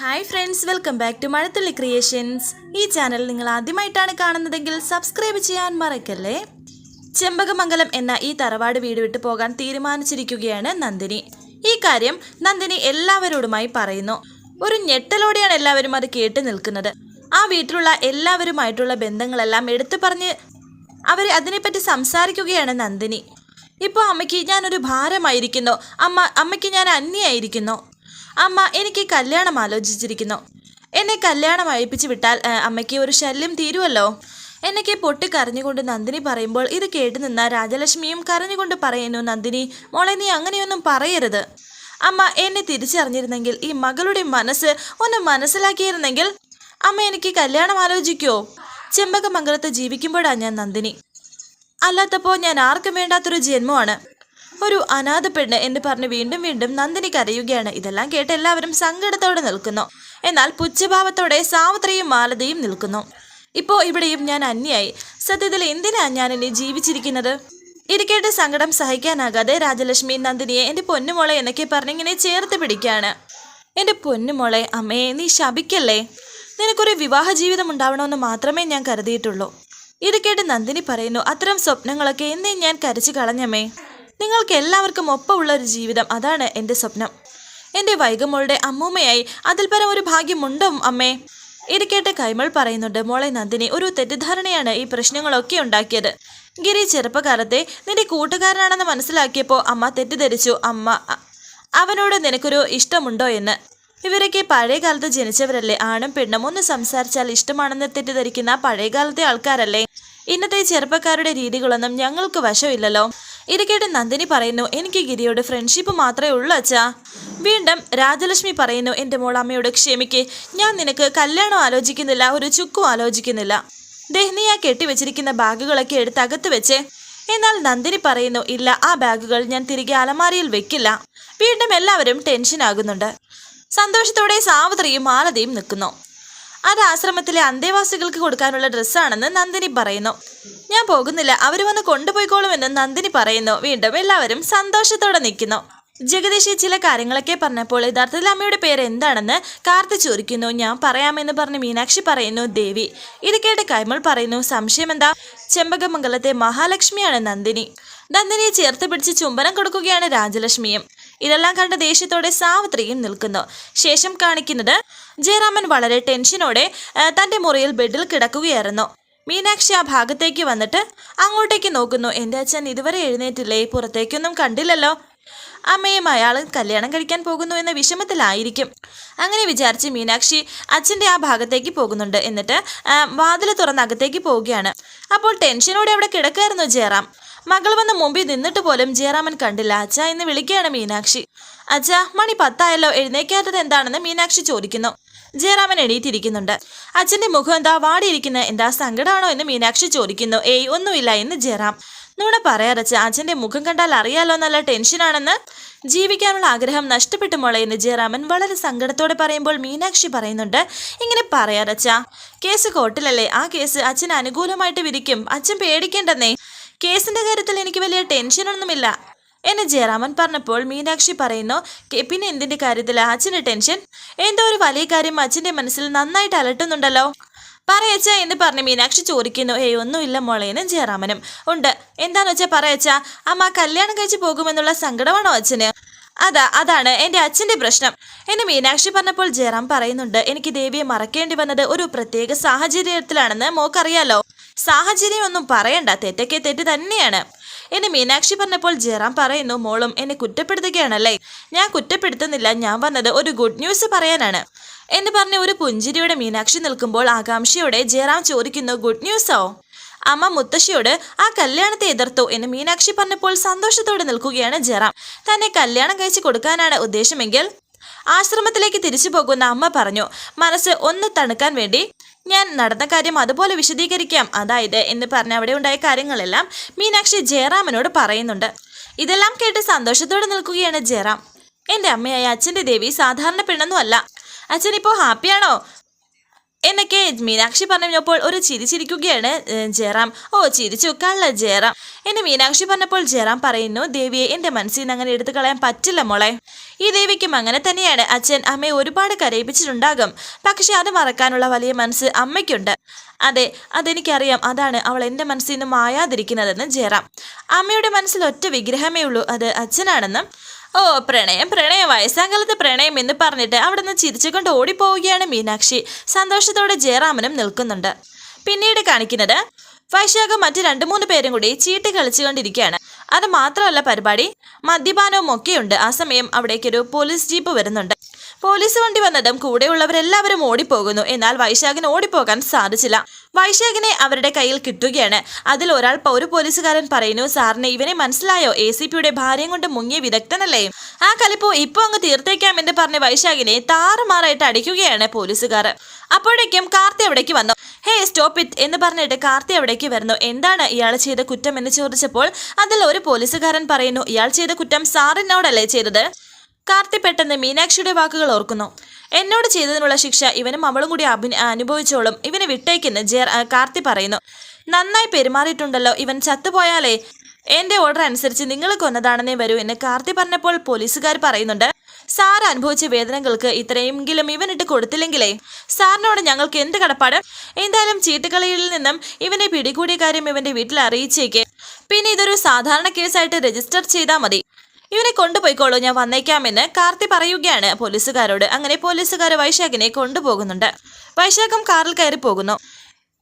Hi friends welcome back to Mazhathulli creations ഈ channel നിങ്ങൾ ആദ്യമായിട്ടാണ് കാണുന്നതെങ്കിൽ സബ്സ്ക്രൈബ് ചെയ്യാൻ മറക്കല്ലേ? ചെമ്പകമംഗലം എന്ന ഈ തറവാട് വീട് വിട്ടു പോകാൻ തീരുമാനിച്ചിരിക്കുകയാണ് നന്ദിനി. ഈ കാര്യം നന്ദിനി എല്ലാവരോടുമായി പറയുന്നു. ഒരു ഞെട്ടലോടെയാണ് എല്ലാവരും അത് കേട്ട് നിൽക്കുന്നത്. ആ വീട്ടിലുള്ള എല്ലാവരുമായിട്ടുള്ള ബന്ധങ്ങളെല്ലാം എടുത്തു പറഞ്ഞ് അവർ അതിനെപ്പറ്റി സംസാരിക്കുകയാണ് നന്ദിനി. ഇപ്പോൾ അമ്മയ്ക്ക് ഞാനൊരു ഭാരമായിരിക്കുന്നു. അമ്മ അമ്മയ്ക്ക് ഞാൻ അന്യായിരിക്കുന്നു. അമ്മ എനിക്ക് കല്യാണം ആലോചിച്ചിരിക്കുന്നു. എന്നെ കല്യാണം അയപ്പിച്ചു വിട്ടാൽ അമ്മയ്ക്ക് ഒരു ശല്യം തീരുമല്ലോ എന്നൊക്കെ പൊട്ടിക്കരഞ്ഞുകൊണ്ട് നന്ദിനി പറയുമ്പോൾ ഇത് കേട്ടു നിന്ന രാജലക്ഷ്മിയും കരഞ്ഞുകൊണ്ട് പറയുന്നു നന്ദിനി മോളെ നീ അങ്ങനെയൊന്നും പറയരുത്. അമ്മ എന്നെ തിരിച്ചറിഞ്ഞിരുന്നെങ്കിൽ ഈ മകളുടെ മനസ്സ് ഒന്ന് മനസ്സിലാക്കിയിരുന്നെങ്കിൽ അമ്മ എനിക്ക് കല്യാണം ആലോചിക്കുമോ ചെമ്പകമംഗലത്ത് ജീവിക്കുമ്പോഴാണ് ഞാൻ നന്ദിനി. അല്ലാത്തപ്പോൾ ഞാൻ ആർക്കും വേണ്ടാത്തൊരു ജന്മമാണ്. ഒരു അനാഥ പെണ്ണ് എന്ന് പറഞ്ഞ് വീണ്ടും വീണ്ടും നന്ദിനി കരയുകയാണ്. ഇതെല്ലാം കേട്ട് എല്ലാവരും സങ്കടത്തോടെ നിൽക്കുന്നു. എന്നാൽ പുച്ഛഭാവത്തോടെ സാവിത്രിയും മാലതയും നിൽക്കുന്നു. ഇപ്പോൾ ഇവിടെയും ഞാൻ അന്യായി. സത്യത്തിൽ എന്തിനാ ഞാൻ ഇനി ജീവിച്ചിരിക്കുന്നത്? ഇരിക്കേണ്ട സങ്കടം സഹിക്കാനാകാതെ രാജലക്ഷ്മി നന്ദിനിയെ എന്റെ പൊന്നുമോളെ എന്നൊക്കെ പറഞ്ഞിങ്ങനെ ചേർത്ത് പിടിക്കുകയാണ്. എന്റെ പൊന്നുമോളെ അമ്മയെ നീ ശപിക്കല്ലേ? നിനക്കൊരു വിവാഹ ജീവിതം ഉണ്ടാവണമെന്ന് മാത്രമേ ഞാൻ കരുതിയിട്ടുള്ളൂ. ഇത് കേട്ട് നന്ദിനി പറയുന്നു അത്തരം സ്വപ്നങ്ങളൊക്കെ എന്നേ ഞാൻ കരച്ചു കളഞ്ഞമ്മേ. നിങ്ങൾക്ക് എല്ലാവർക്കും ഒപ്പമുള്ള ഒരു ജീവിതം. അതാണ് എന്റെ സ്വപ്നം. എന്റെ വൈകമോളുടെ അമ്മൂമ്മയായി അതിൽ പരം ഒരു ഭാഗ്യമുണ്ടോ അമ്മേ? ഇത് കൈമൾ പറയുന്നുണ്ട് മോളെ നന്ദിനി ഒരു തെറ്റിദ്ധാരണയാണ് ഈ പ്രശ്നങ്ങളൊക്കെ ഉണ്ടാക്കിയത്. ഗിരി ചെറുപ്പകാലത്തെ നിന്റെ കൂട്ടുകാരനാണെന്ന് മനസ്സിലാക്കിയപ്പോൾ അമ്മ തെറ്റിദ്ധരിച്ചു. അമ്മ അവനോട് നിനക്കൊരു ഇഷ്ടമുണ്ടോ എന്ന്? ഇവരൊക്കെ പഴയ കാലത്ത് ജനിച്ചവരല്ലേ? ആണും പെണ്ണും. ഒന്ന് സംസാരിച്ചാൽ ഇഷ്ടമാണെന്ന് തെറ്റിദ്ധരിക്കുന്ന പഴയകാലത്തെ ആൾക്കാരല്ലേ? ഇന്നത്തെ ചെറുപ്പക്കാരുടെ രീതികളൊന്നും ഞങ്ങൾക്ക് വശമില്ലല്ലോ. ഇത് കേട്ട് നന്ദിനി പറയുന്നു എനിക്ക് ഗിരിയോട് ഫ്രണ്ട്ഷിപ്പ് മാത്രമേ ഉള്ളൂ അച്ഛാ. വീണ്ടും രാജലക്ഷ്മി പറയുന്നു എന്റെ മോൾ അമ്മയോട് ക്ഷമിക്ക്. ഞാൻ നിനക്ക് കല്യാണം ആലോചിക്കുന്നില്ല ഒരു ചുക്കും ആലോചിക്കുന്നില്ല. ദഹ്നിയ കെട്ടിവെച്ചിരിക്കുന്ന ബാഗുകളൊക്കെ എടുത്ത് അകത്ത് വെച്ചേ. എന്നാൽ നന്ദിനി പറയുന്നു ഇല്ല ആ ബാഗുകൾ ഞാൻ തിരികെ അലമാരിയിൽ വെക്കില്ല. വീണ്ടും എല്ലാവരും ടെൻഷൻ ആകുന്നുണ്ട്. സന്തോഷത്തോടെ സാവിത്രിയും മാലതിയും നിൽക്കുന്നു. അത് ആശ്രമത്തിലെ അന്തേവാസികൾക്ക് കൊടുക്കാനുള്ള ഡ്രസ്സാണെന്ന് നന്ദിനി പറയുന്നു. ഞാൻ പോകുന്നില്ല. അവർ വന്ന് കൊണ്ടുപോയിക്കോളുമെന്ന് നന്ദിനി പറയുന്നു. വീണ്ടും എല്ലാവരും സന്തോഷത്തോടെ നിൽക്കുന്നു. ജഗദീഷി ചില കാര്യങ്ങളൊക്കെ പറഞ്ഞപ്പോൾ യഥാർത്ഥത്തിൽ അമ്മയുടെ പേര് എന്താണെന്ന് കാർത്തി ചോദിക്കുന്നു. ഞാൻ പറയാമെന്ന് പറഞ്ഞ് മീനാക്ഷി പറയുന്നു ദേവി. ഇത് കേട്ട് കൈമൾ പറയുന്നു സംശയം എന്താ ചെമ്പകമംഗലത്തെ മഹാലക്ഷ്മിയാണ് നന്ദിനി. നന്ദിനിയെ ചേർത്ത് പിടിച്ച് ചുംബനം കൊടുക്കുകയാണ് രാജലക്ഷ്മിയും. ഇതെല്ലാം കണ്ട് ദേഷ്യത്തോടെ സാവിത്രിയും നിൽക്കുന്നു. ശേഷം കാണിക്കുന്നത് ജയറാമൻ വളരെ ടെൻഷനോടെ തന്റെ മുറിയിൽ ബെഡിൽ കിടക്കുകയായിരുന്നു. മീനാക്ഷി ആ ഭാഗത്തേക്ക് വന്നിട്ട് അങ്ങോട്ടേക്ക് നോക്കുന്നു. എന്റെ അച്ഛൻ ഇതുവരെ എഴുന്നേറ്റില്ലേ? പുറത്തേക്കൊന്നും കണ്ടില്ലല്ലോ. അമ്മയും അയാൾ കല്യാണം കഴിക്കാൻ പോകുന്നു എന്ന വിഷമത്തിലായിരിക്കും. അങ്ങനെ വിചാരിച്ച് മീനാക്ഷി അച്ഛന്റെ ആ ഭാഗത്തേക്ക് പോകുന്നുണ്ട്. എന്നിട്ട് വാതിൽ തുറന്ന് അകത്തേക്ക് പോവുകയാണ്. അപ്പോൾ ടെൻഷനോടെ അവിടെ കിടക്കായിരുന്നു ജയറാം. മകൾ വന്ന് മുമ്പിൽ നിന്നിട്ട് പോലും ജയറാമൻ കണ്ടില്ല. അച്ഛ എന്ന് വിളിക്കുകയാണ് മീനാക്ഷി. അച്ഛ മണി പത്തായല്ലോ എഴുന്നേക്കാത്തത് എന്താണെന്ന് മീനാക്ഷി ചോദിക്കുന്നു. ജയറാമൻ എണീറ്റിരിക്കുന്നുണ്ട്. അച്ഛന്റെ മുഖം എന്താ വാടിയിരിക്കുന്ന എന്താ സങ്കടമാണോ എന്ന് മീനാക്ഷി ചോദിക്കുന്നു. ഏയ് ഒന്നുമില്ല എന്ന് ജയറാം. നിങ്ങളുടെ പറയാറച്ച അച്ഛന്റെ മുഖം കണ്ടാൽ അറിയാലോ നല്ല ടെൻഷനാണെന്ന് ജീവിക്കാനുള്ള ആഗ്രഹം നഷ്ടപ്പെട്ടു മോളെ എന്ന് ജയറാമൻ വളരെ സങ്കടത്തോടെ പറയുമ്പോൾ മീനാക്ഷി പറയുന്നുണ്ട്. ഇങ്ങനെ പറയാറച്ച കേസ് കോർട്ടിലല്ലേ? ആ കേസ് അച്ഛൻ അനുകൂലമായിട്ട് വിരിക്കും അച്ഛൻ പേടിക്കേണ്ടെന്നേ. കേസിന്റെ കാര്യത്തിൽ എനിക്ക് വലിയ ടെൻഷനൊന്നുമില്ല. എന്നെ ജയറാമൻ പറഞ്ഞപ്പോൾ മീനാക്ഷി പറയുന്നു പിന്നെ എന്തിന്റെ കാര്യത്തിൽ? അച്ഛന് ടെൻഷൻ? എന്തോ ഒരു വലിയ കാര്യം അച്ഛന്റെ മനസ്സിൽ നന്നായിട്ട് അലട്ടുന്നുണ്ടല്ലോ. പറയച്ച എന്ന് പറഞ്ഞ് മീനാക്ഷി ചോദിക്കുന്നു. ഏയ് ഒന്നുമില്ല മോളേനും ജയറാമനും. ഉണ്ട്. എന്താന്ന് വെച്ചാ പറയച്ച അമ്മ കല്യാണം കഴിച്ച് പോകുമെന്നുള്ള സങ്കടമാണോ അച്ഛന്? അതാ അതാണ് എന്റെ അച്ഛന്റെ പ്രശ്നം. എന്ന് മീനാക്ഷി പറഞ്ഞപ്പോൾ ജയറാം പറയുന്നുണ്ട് എനിക്ക് ദേവിയെ മറക്കേണ്ടി വന്നത് ഒരു പ്രത്യേക സാഹചര്യത്തിലാണെന്ന് മോക്കറിയാലോ. സാഹചര്യം ഒന്നും പറയണ്ട. തെറ്റൊക്കെ തെറ്റ് തന്നെയാണ്. എന്നെ മീനാക്ഷി പറഞ്ഞപ്പോൾ ജയറാം പറയുന്നു മോളും എന്നെ കുറ്റപ്പെടുത്തുകയാണല്ലേ? ഞാൻ കുറ്റപ്പെടുത്തുന്നില്ല. ഞാൻ വന്നത് ഒരു ഗുഡ് ന്യൂസ് പറയാനാണ്. എന്ന് പറഞ്ഞ ഒരു പുഞ്ചിരിയുടെ മീനാക്ഷി നിൽക്കുമ്പോൾ ആകാംക്ഷയോടെ ജയറാം ചോദിക്കുന്നു ഗുഡ് ന്യൂസോ അമ്മ മുത്തശ്ശിയോട് ആ കല്യാണത്തെ എതിർത്തു. എന്ന് മീനാക്ഷി പറഞ്ഞപ്പോൾ സന്തോഷത്തോടെ നിൽക്കുകയാണ് ജയറാം. തന്നെ കല്യാണം കഴിച്ചു കൊടുക്കാനാണ് ഉദ്ദേശമെങ്കിൽ? ആശ്രമത്തിലേക്ക് തിരിച്ചു പോകുന്ന അമ്മ പറഞ്ഞു മനസ്സ് ഒന്ന് തണുക്കാൻ വേണ്ടി ഞാൻ നടന്ന കാര്യം അതുപോലെ വിശദീകരിക്കാം. അതായത് എന്ന് പറഞ്ഞ അവിടെ ഉണ്ടായ കാര്യങ്ങളെല്ലാം മീനാക്ഷി ജയറാമനോട് പറയുന്നുണ്ട്. ഇതെല്ലാം കേട്ട് സന്തോഷത്തോടെ നിൽക്കുകയാണ് ജയറാം. എന്റെ അമ്മയായ അച്ഛന്റെ ദേവി സാധാരണ പെണ്ണൊന്നും അല്ല അച്ഛൻ ഇപ്പോൾ ഹാപ്പിയാണോ? എന്നൊക്കെ മീനാക്ഷി പറഞ്ഞപ്പോൾ ഒരു ചിരി ചിരിക്കുകയാണ് ജയറാം. ഓ ചിരിച്ചു കള്ള ജയറാം. എന്നെ മീനാക്ഷി പറഞ്ഞപ്പോൾ ജയറാം പറയുന്നു ദേവിയെ എന്റെ മനസ്സിൽ നിന്ന് അങ്ങനെ എടുത്തു കളയാൻ പറ്റില്ല മോളെ. ഈ ദേവിക്കും അങ്ങനെ തന്നെയാണ്. അച്ഛൻ അമ്മയെ ഒരുപാട് കരയിപ്പിച്ചിട്ടുണ്ടാകും. പക്ഷെ അത് മറക്കാനുള്ള വലിയ മനസ്സ് അമ്മയ്ക്കുണ്ട്. അതെ അതെനിക്കറിയാം. അതാണ് അവൾ എന്റെ മനസ്സിൽ നിന്ന് മായാതിരിക്കുന്നതെന്ന് ജയറാം. അമ്മയുടെ മനസ്സിൽ ഒറ്റ വിഗ്രഹമേ ഉള്ളൂ. അത് അച്ഛനാണെന്നും ഓ പ്രണയം പ്രണയം. വയസ്സാങ്കാലത്ത് പ്രണയം എന്ന് പറഞ്ഞിട്ട് അവിടെ നിന്ന് ചിരിച്ചുകൊണ്ട് ഓടിപ്പോവുകയാണ് മീനാക്ഷി. സന്തോഷത്തോടെ ജയറാമനും നിൽക്കുന്നുണ്ട്. പിന്നീട് കാണിക്കുന്നത് വൈശാഖം മറ്റു രണ്ടു മൂന്ന് പേരും കൂടി ചീട്ട് കളിച്ചുകൊണ്ടിരിക്കുകയാണ്. അത് മാത്രമല്ല പരിപാടി മദ്യപാനവും ഒക്കെയുണ്ട്. ആ സമയം അവിടേക്കൊരു പോലീസ് ജീപ്പ് വരുന്നുണ്ട്. പോലീസ് വണ്ടി വന്നതും കൂടെയുള്ളവരെല്ലാവരും ഓടിപ്പോകുന്നു. എന്നാൽ വൈശാഖിന് ഓടിപ്പോകാൻ സാധിച്ചില്ല. വൈശാഖിനെ അവരുടെ കയ്യിൽ കിട്ടുകയാണ്. അതിൽ ഒരാൾ ഒരു പോലീസുകാരൻ പറയുന്നു സാറിന് ഇവനെ മനസ്സിലായോ? എ സി പിയുടെ ഭാര്യയും കൊണ്ട് മുങ്ങിയ വിദഗ്ധനല്ലേ? ആ കലിപ്പോ ഇപ്പൊ അങ്ങ് തീർത്തേക്കാം എന്ന് പറഞ്ഞ് വൈശാഖിനെ താറുമാറായിട്ട് അടിക്കുകയാണ് പോലീസുകാർ. അപ്പോഴേക്കും കാർത്തി അവിടേക്ക് വന്നു. ഹേ സ്റ്റോപ്പ് ഇറ്റ് എന്ന് പറഞ്ഞിട്ട് കാർത്തി അവിടേക്ക് വരുന്നു. എന്താണ് ഇയാൾ ചെയ്ത കുറ്റം? എന്ന് ചോദിച്ചപ്പോൾ അതിൽ ഒരു പോലീസുകാരൻ പറയുന്നു ഇയാൾ ചെയ്ത കുറ്റം സാറിനോടല്ലേ ചെയ്തത്? കാർത്തി പെട്ടെന്ന് മീനാക്ഷിയുടെ വാക്കുകൾ ഓർക്കുന്നു. എന്നോട് ചെയ്തതിനുള്ള ശിക്ഷ ഇവനും അവളും കൂടി അഭി അനുഭവിച്ചോളും. ഇവനെ വിട്ടേക്കെന്ന് ജെ കാർത്തി പറയുന്നു. നന്നായി പെരുമാറിയിട്ടുണ്ടല്ലോ. ഇവൻ ചത്തുപോയാലേ എന്റെ ഓർഡർ അനുസരിച്ച് നിങ്ങൾ കൊന്നതാണെന്നേ വരൂ എന്ന് കാർത്തി പറഞ്ഞപ്പോൾ പോലീസുകാർ പറയുന്നുണ്ട്. സാർ അനുഭവിച്ച വേദനകൾക്ക് ഇത്രയെങ്കിലും ഇവനിട്ട് കൊടുത്തില്ലെങ്കിലേ? സാറിനോട് ഞങ്ങൾക്ക് എന്ത് കടപ്പാട്? എന്തായാലും ചീട്ടുകളിയിൽ നിന്നും ഇവനെ പിടികൂടിയ കാര്യം ഇവന്റെ വീട്ടിൽ അറിയിച്ചേക്കെ. പിന്നെ ഇതൊരു സാധാരണ കേസായിട്ട് രജിസ്റ്റർ ചെയ്താൽ മതി. ഇവനെ കൊണ്ടുപോയിക്കോളൂ ഞാൻ വന്നേക്കാമെന്ന് കാർത്തി പറയുകയാണ്. പോലീസുകാരോട് അങ്ങനെ പോലീസുകാർ വൈശാഖിനെ കൊണ്ടുപോകുന്നുണ്ട്. വൈശാഖം കാറിൽ കയറി പോകുന്നു.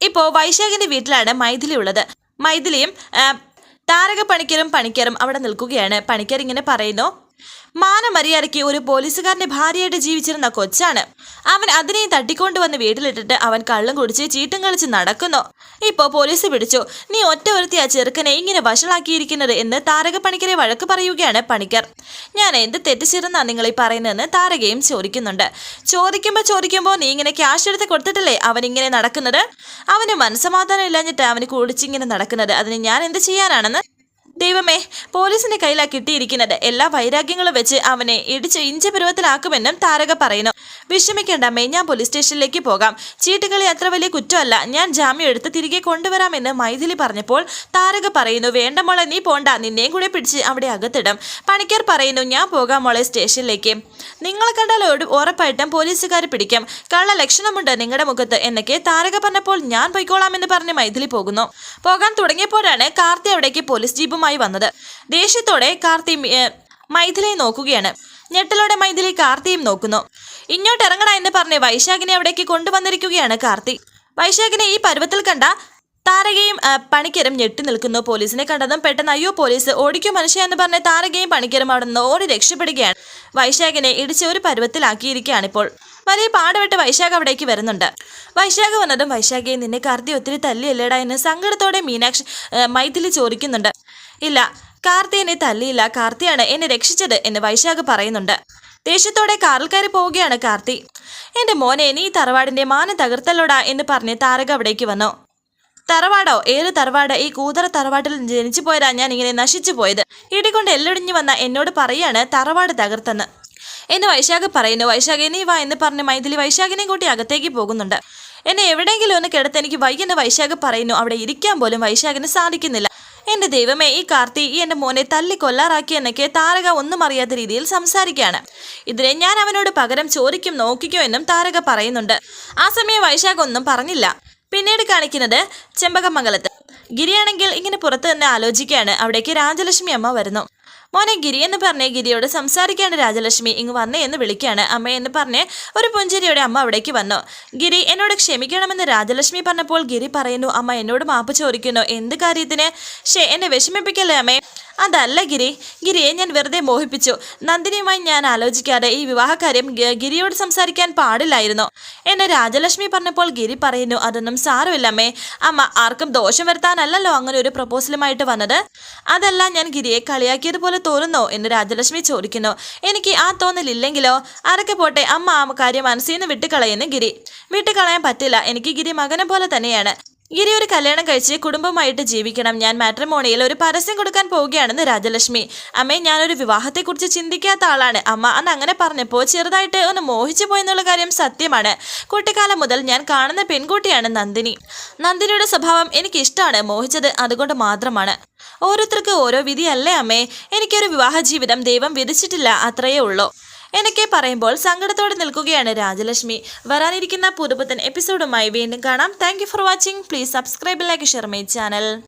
ഇപ്പോൾ വൈശാഖിന്റെ വീട്ടിലാണ് മൈഥിലി ഉള്ളത്. മൈഥിലിയും താരക പണിക്കരും പണിക്കരും അവിടെ നിൽക്കുകയാണ്. പണിക്കർ ഇങ്ങനെ പറയുന്നു മാനമര്യാദയ്ക്ക് ഒരു പോലീസുകാരന്റെ ഭാര്യയായിട്ട് ജീവിച്ചിരുന്ന കൊച്ചാണ്. അവൻ അതിനെയും തട്ടിക്കൊണ്ടുവന്ന് വീട്ടിലിട്ടിട്ട് അവൻ കള്ളും കുടിച്ച് ചീട്ടും കളിച്ച് നടക്കുന്നു. ഇപ്പോ പോലീസ് പിടിച്ചു. നീ ഒറ്റ ഒരുത്തി ആ ചെറുക്കനെ ഇങ്ങനെ വഷളാക്കിയിരിക്കുന്നത് എന്ന് താരക പണിക്കരെ വഴക്ക് പറയുകയാണ് പണിക്കർ. ഞാൻ എന്ത് തെറ്റിച്ചിരുന്നാ നിങ്ങൾ ഈ പറയുന്നതെന്ന് താരകയും ചോദിക്കുന്നുണ്ട്. ചോദിക്കുമ്പോ ചോദിക്കുമ്പോ നീ ഇങ്ങനെ ക്യാഷ് എടുത്ത് കൊടുത്തിട്ടല്ലേ അവൻ ഇങ്ങനെ നടക്കുന്നത്? അവന് മനസ്സമാധാനം ഇല്ലാഞ്ഞിട്ട് അവന് കുടിച്ചിങ്ങനെ നടക്കുന്നത്. അതിന് ഞാൻ എന്ത് ചെയ്യാനാണെന്ന്? ദൈവമേ പോലീസിന്റെ കയ്യിലാ കിട്ടിയിരിക്കുന്നത്. എല്ലാ വൈരാഗ്യങ്ങളും വെച്ച് അവനെ ഇടിച്ച് ഇഞ്ചപരുവത്തിലാക്കുമെന്നും താരക പറയുന്നു. വിഷമിക്കേണ്ടമ്മേ ഞാൻ പോലീസ് സ്റ്റേഷനിലേക്ക് പോകാം. ചീട്ടുകളി അത്ര വലിയ കുറ്റമല്ല. ഞാൻ ജാമ്യം എടുത്ത് തിരികെ കൊണ്ടുവരാമെന്ന് മൈഥിലി പറഞ്ഞപ്പോൾ താരക പറയുന്നു വേണ്ട മോളെ നീ പോണ്ട. നിന്നെയും കൂടെ പിടിച്ച് അവിടെ അകത്തിടും. പണിക്കർ പറയുന്നു ഞാൻ പോകാം മോളെ സ്റ്റേഷനിലേക്ക് നിങ്ങളെ കണ്ടാൽ ഉറപ്പായിട്ടും പോലീസുകാർ പിടിക്കും. കള്ള ലക്ഷണമുണ്ട് നിങ്ങളുടെ മുഖത്ത് എന്നൊക്കെ താരക പറഞ്ഞപ്പോൾ ഞാൻ പൊയ്ക്കോളാമെന്ന് പറഞ്ഞ് മൈഥിലി പോകുന്നു. പോകാൻ തുടങ്ങിയപ്പോഴാണ് കാർത്തി അവിടേക്ക് പോലീസ് ജീപ്പുമായി വന്നത്. ദേഷ്യത്തോടെ കാർത്തി മൈഥിലിയെ നോക്കുകയാണ്. ഞെട്ടലോടെ മൈഥിലി കാർത്തിയും നോക്കുന്നു. ഇങ്ങോട്ട് ഇറങ്ങണ എന്ന് പറഞ്ഞ് വൈശാഖിനെ അവിടേക്ക് കൊണ്ടുവന്നിരിക്കുകയാണ് കാർത്തി. വൈശാഖിനെ ഈ പരുവത്തിൽ കണ്ട താരകയും പണിക്കരും ഞെട്ടി നിൽക്കുന്നു. പോലീസിനെ കണ്ടതും പെട്ടെന്ന് അയ്യോ പോലീസ് ഓടിക്കോ മനുഷ്യ എന്ന് പറഞ്ഞ താരകയും പണിക്കരും അവിടെ നിന്ന് ഓടി രക്ഷപ്പെടുകയാണ്. വൈശാഖിനെ ഇടിച്ച് ഒരു പരുവത്തിലാക്കിയിരിക്കുകയാണ് ഇപ്പോൾ. വലിയ പാടുപെട്ട് വൈശാഖ് അവിടേക്ക് വരുന്നുണ്ട്. വൈശാഖ് വന്നതും വൈശാഖയെ നിന്നെ കാർത്തി ഒത്തിരി തല്ലിയല്ലേടാ എന്ന് സങ്കടത്തോടെ മീനാക്ഷി മൈഥിലി ചോദിക്കുന്നുണ്ട്. ഇല്ല കാർത്തി എന്നെ തല്ലിയില്ല. കാർത്തിയാണ് എന്നെ രക്ഷിച്ചത് എന്ന് വൈശാഖ് പറയുന്നുണ്ട്. ദേഷ്യത്തോടെ കാറിൽ കയറി പോവുകയാണ് കാർത്തി. എന്റെ മോനെ നീ തറവാടിന്റെ മാനം തകർത്തല്ലോടാ എന്ന് പറഞ്ഞ് താരക അവിടേക്ക് വന്നു. തറവാടോ? ഏത് തറവാട്? ഈ കൂതറ തറവാട്ടിൽ ജനിച്ചു പോയതാ ഞാൻ ഇങ്ങനെ നശിച്ചു പോയത്. ഇടികൊണ്ട് എല്ലൊടിഞ്ഞു വന്ന എന്നോട് പറയാണ് തറവാട് തകർത്തെന്ന്. എന്ന് വൈശാഖ് പറയുന്നു. വൈശാഖ് നീ വാ എന്ന് പറഞ്ഞ് മൈഥിലി വൈശാഖിനെ കൂട്ടി അകത്തേക്ക് പോകുന്നുണ്ട്. എന്നെ എവിടെയെങ്കിലും ഒന്ന് കിടത്ത് എനിക്ക് വയ്യെന്ന് വൈശാഖ് പറയുന്നു. അവിടെ ഇരിക്കാൻ പോലും വൈശാഖിന് സാധിക്കുന്നില്ല. എന്റെ ദൈവമേ ഈ കാർത്തി ഈ എന്റെ മോനെ തല്ലി കൊല്ലാറാക്കി എന്നൊക്കെ താരക ഒന്നും അറിയാത്ത രീതിയിൽ സംസാരിക്കുകയാണ്. ഇതിനെ ഞാൻ അവനോട് പകരം ചോദിക്കും നോക്കിക്കോ എന്നും താരക പറയുന്നുണ്ട്. ആ സമയം വൈശാഖ് ഒന്നും പറഞ്ഞില്ല. പിന്നീട് കാണിക്കുന്നത് ചെമ്പകമംഗലത്ത്. ഗിരിയാണെങ്കിൽ ഇങ്ങനെ പുറത്ത് തന്നെ ആലോചിക്കുകയാണ്. അവിടേക്ക് രാജലക്ഷ്മി അമ്മ വരുന്നു. മോനെ ഗിരി എന്ന് പറഞ്ഞ് ഗിരിയോട് സംസാരിക്കാണ് രാജലക്ഷ്മി. ഇങ്ങ് വന്നേ എന്ന് വിളിക്കുകയാണ് അമ്മ എന്ന് പറഞ്ഞ് ഒരു പുഞ്ചിരിയുടെ അമ്മ അവിടേക്ക് വന്നു. ഗിരി എന്നോട് ക്ഷമിക്കണമെന്ന് രാജലക്ഷ്മി പറഞ്ഞപ്പോൾ ഗിരി പറയുന്നു അമ്മ എന്നോട് മാപ്പ് ചോദിക്കുന്നു. എന്ത് കാര്യത്തിന്? ഷേ എന്നെ വിഷമിപ്പിക്കല്ലേ അമ്മേ? അതല്ല ഗിരി. ഗിരിയെ ഞാൻ വെറുതെ മോഹിപ്പിച്ചു. നന്ദിനിയുമായി ഞാൻ ആലോചിക്കാതെ ഈ വിവാഹകാര്യം ഗിരിയോട് സംസാരിക്കാൻ പാടില്ലായിരുന്നു. എന്നെ രാജലക്ഷ്മി പറഞ്ഞപ്പോൾ ഗിരി പറയുന്നു അതൊന്നും സാരമില്ലമ്മേ അമ്മ ആർക്കും ദോഷം വരുത്താനല്ലല്ലോ അങ്ങനെ ഒരു പ്രപ്പോസലുമായിട്ട് വന്നത്. അതല്ല ഞാൻ ഗിരിയെ കളിയാക്കിയതുപോലെ തോന്നുന്നോ എന്ന് രാജലക്ഷ്മി ചോദിക്കുന്നു. എനിക്ക് ആ തോന്നലില്ലെങ്കിലോ? അതൊക്കെ പോട്ടെ അമ്മ ആ കാര്യം മനസ്സിൽ നിന്ന് വിട്ടുകളയുന്നു ഗിരി. വിട്ടുകളയാൻ പറ്റില്ല എനിക്ക് ഗിരി മകനെ പോലെ തന്നെയാണ്. ഗിരി ഒരു കല്യാണം കഴിച്ച് കുടുംബമായിട്ട് ജീവിക്കണം. ഞാൻ മാട്രിമോണിയിൽ ഒരു പരസ്യം കൊടുക്കാൻ പോവുകയാണെന്ന് രാജലക്ഷ്മി. അമ്മേ ഞാനൊരു വിവാഹത്തെക്കുറിച്ച് ചിന്തിക്കാത്ത ആളാണ്. അമ്മ അന്ന് അങ്ങനെ പറഞ്ഞപ്പോൾ ചെറുതായിട്ട് ഒന്ന് മോഹിച്ചു പോയെന്നുള്ള കാര്യം സത്യമാണ്. കുട്ടിക്കാലം മുതൽ ഞാൻ കാണുന്ന പെൺകുട്ടിയാണ് നന്ദിനി. നന്ദിനിയുടെ സ്വഭാവം എനിക്ക് ഇഷ്ടമാണ് മോഹിച്ചത് അതുകൊണ്ട് മാത്രമാണ്. ഓരോരുത്തർക്ക് ഓരോ വിധിയല്ലേ അമ്മേ? എനിക്കൊരു വിവാഹ ജീവിതം ദൈവം വിധിച്ചിട്ടില്ല അത്രയേ ഉള്ളൂ. എന്നൊക്കെ പറയുമ്പോൾ സങ്കടത്തോടെ നിൽക്കുകയാണ് രാജലക്ഷ്മി. വരാനിരിക്കുന്ന പുതുപുത്തൻ എപ്പിസോഡുമായി വീണ്ടും കാണാം. Thank for watching please subscribe like share my channel